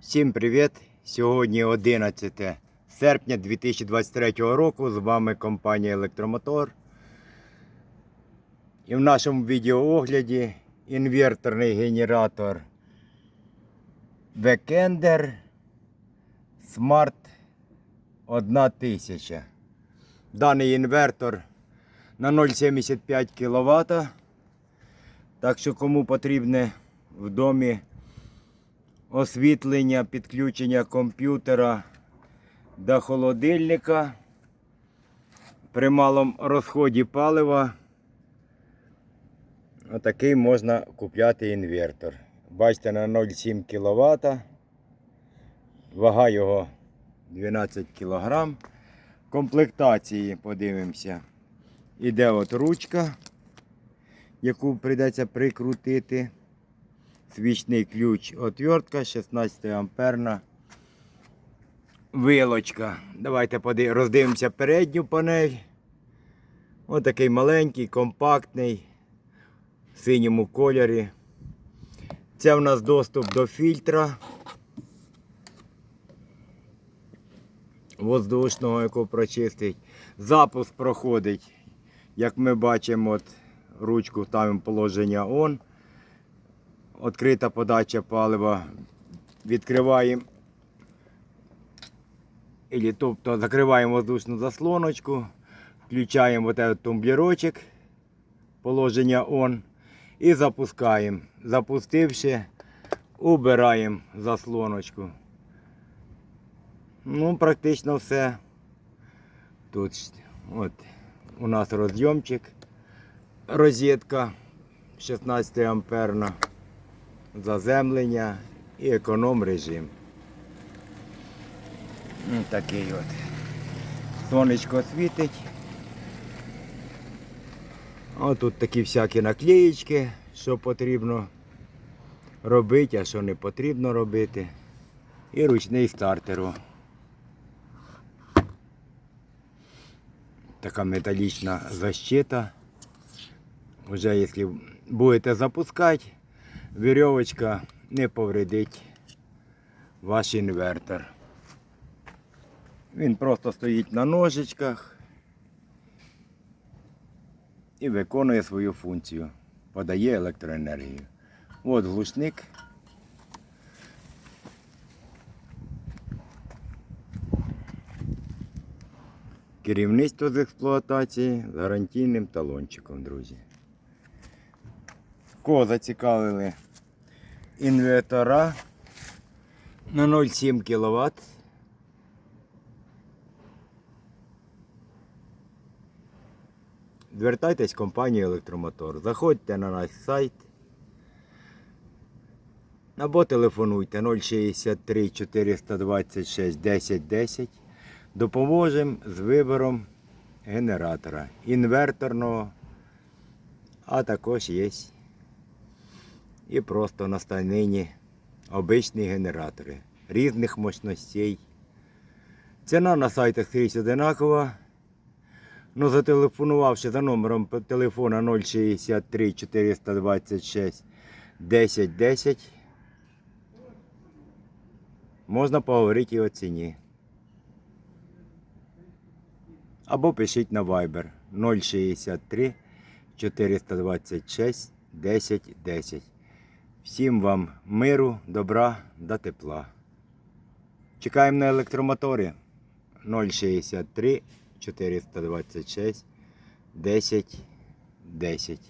Всім привіт! Сьогодні 11 серпня 2023 року. З вами компанія Електромотор. І в нашому відеоогляді інверторний генератор Векендер Smart 1000. Даний інвертор на 0,75 кВт. Так що кому потрібне в домі освітлення, підключення комп'ютера до холодильника при малому розході палива. Отакий можна купляти інвертор. Бачите, на 0,7 кВт. Вага його 12 кг. Комплектації подивимося. Іде от ручка, яку прийдеться прикрутити. Свічний ключ отвертка 16 амперна. Вилочка. Давайте роздивимося передню панель. Ось такий маленький, компактний, в синьому кольорі. Це в нас доступ до фільтра. Воздушного, якого прочистить. Запуск проходить, як ми бачимо, от ручку ставимо положення ON. Відкрита подача палива. Відкриваємо. Тобто закриваємо воздушну заслоночку, включаємо тумблерочок, положення ON і запускаємо. Запустивши, убираємо заслоночку. Ну, практично все. Тут от, у нас розйомчик, розетка 16 амперна заземлення і економ режим. Ну, Такий от. Сонечко світить. А тут такі всякі наклеїчки, що потрібно робити, а що не потрібно робити. І ручний стартер. Така металічна защита. Уже якщо будете запускати, вірьовочка не повредить ваш інвертор. Він просто стоїть на ножичках і виконує свою функцію. Подає електроенергію. От глушник. Керівництво з експлуатації з гарантійним талончиком, друзі. Кого зацікавили інвертора на 0,7 кВт. Звертайтесь в компанію Електромотор. Заходьте на наш сайт. Або телефонуйте 063 426 10 10. Допоможемо з вибором генератора інверторного, а також є і просто на станині обичні генератори різних мощностей. Ціна на сайтах скрізь одинакова. Ну, зателефонувавши за номером телефона 063 426 10 10, можна поговорити і о ціні. Або пишіть на Viber 063 426 10 10. Всім вам миру, добра та тепла. Чекаємо на електромотори 063 426 10 10.